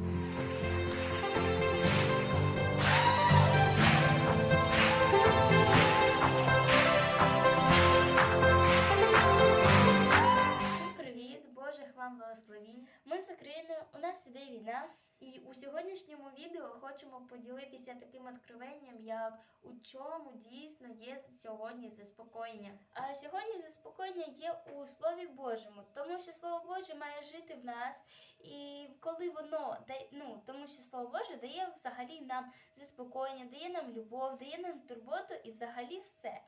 Всім привіт, Божих вам благословінь. Ми з України, у нас іде війна. І у сьогоднішньому відео хочемо поділитися таким откровенням, як у чому дійсно є сьогодні заспокоєння. А сьогодні заспокоєння є у Слові Божому, тому що Слово Боже має жити в нас, і коли воно ну тому що Слово Боже дає взагалі нам заспокоєння, дає нам любов, дає нам турботу і взагалі все.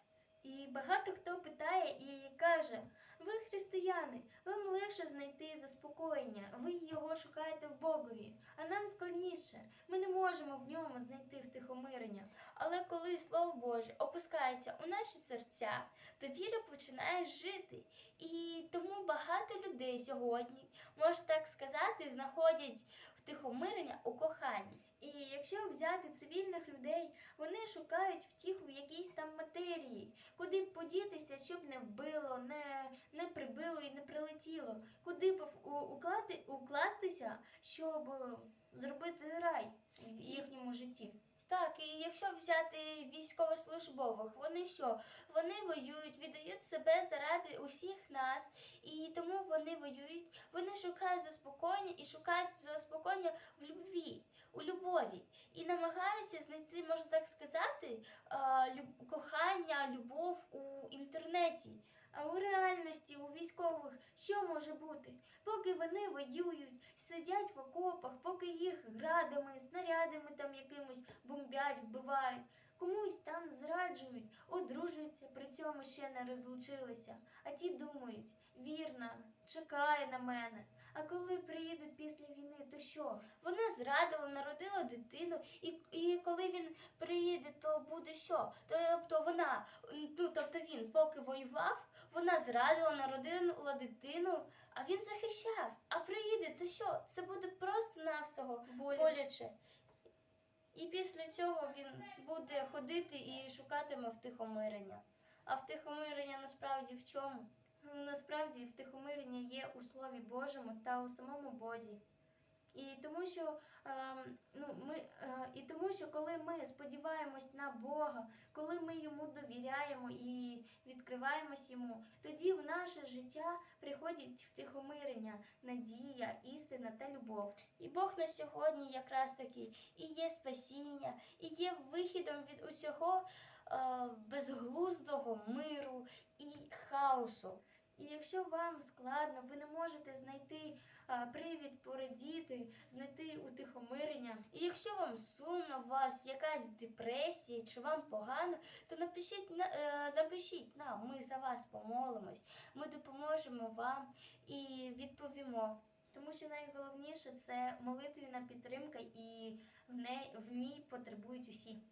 І багато хто питає і каже: ви християни, вам легше знайти заспокоєння, ви його шукаєте в Богові, а нам складніше. Ми не можемо в ньому знайти втихомирення. Але коли Слово Боже опускається у наші серця, то віра починає жити. І тому багато людей сьогодні, можна так сказати, знаходять втихомирення у коханні. І якщо взяти цивільних людей, вони шукають втіху в якійсь там матерії, куди б подітися, щоб не вбило, не, не прибило і не прилетіло, куди б уклати, укластися, щоб е, зробити рай в їхньому житті. Так, і якщо взяти військовослужбових, вони що? Вони воюють, віддають себе заради усіх нас, і тому вони воюють, вони шукають заспокоєння і шукають заспокоєння в любві, у любові, і намагаються знайти, можна так сказати, кохання, любов у інтернеті. А у реальності, у військових, що може бути? Поки вони воюють, сидять в окопах, поки їх градами, снарядами там якимось бомбять, вбивають, комусь там зраджують, одружуються, при цьому ще не розлучилися. А ті думають, вірна, чекає на мене. А коли приїдуть після війни, то що? Вона зрадила, народила дитину, і, і коли він приїде, то буде що? Тобто вона, ну тобто він поки воював, вона зрадила, народила дитину, а він захищав. А приїде, то що? Це буде просто навсього боляче. І після цього він буде ходити і шукатиме втихомирення. А втихомирення насправді в чому? Ну, Насправді втихомирення є у Слові Божому та у самому Бозі. І тому що ем, ну, ми, е, і тому, що коли ми сподіваємось на Бога, коли ми йому довіряємо і відкриваємось йому, тоді в наше життя приходять втихомирення, надія, істина та любов. І Бог на сьогодні якраз таки і є спасіння, і є вихідом від усього е, безглуздого миру і хаосу. І якщо вам складно, ви не можете знайти привід порадіти, знайти утихомирення. І якщо вам сумно, у вас якась депресія чи вам погано, то напишіть, на- е, напишіть нам, ми за вас помолимось, ми допоможемо вам і відповімо. Тому що найголовніше це молитвена підтримка, і в ній потребують усі.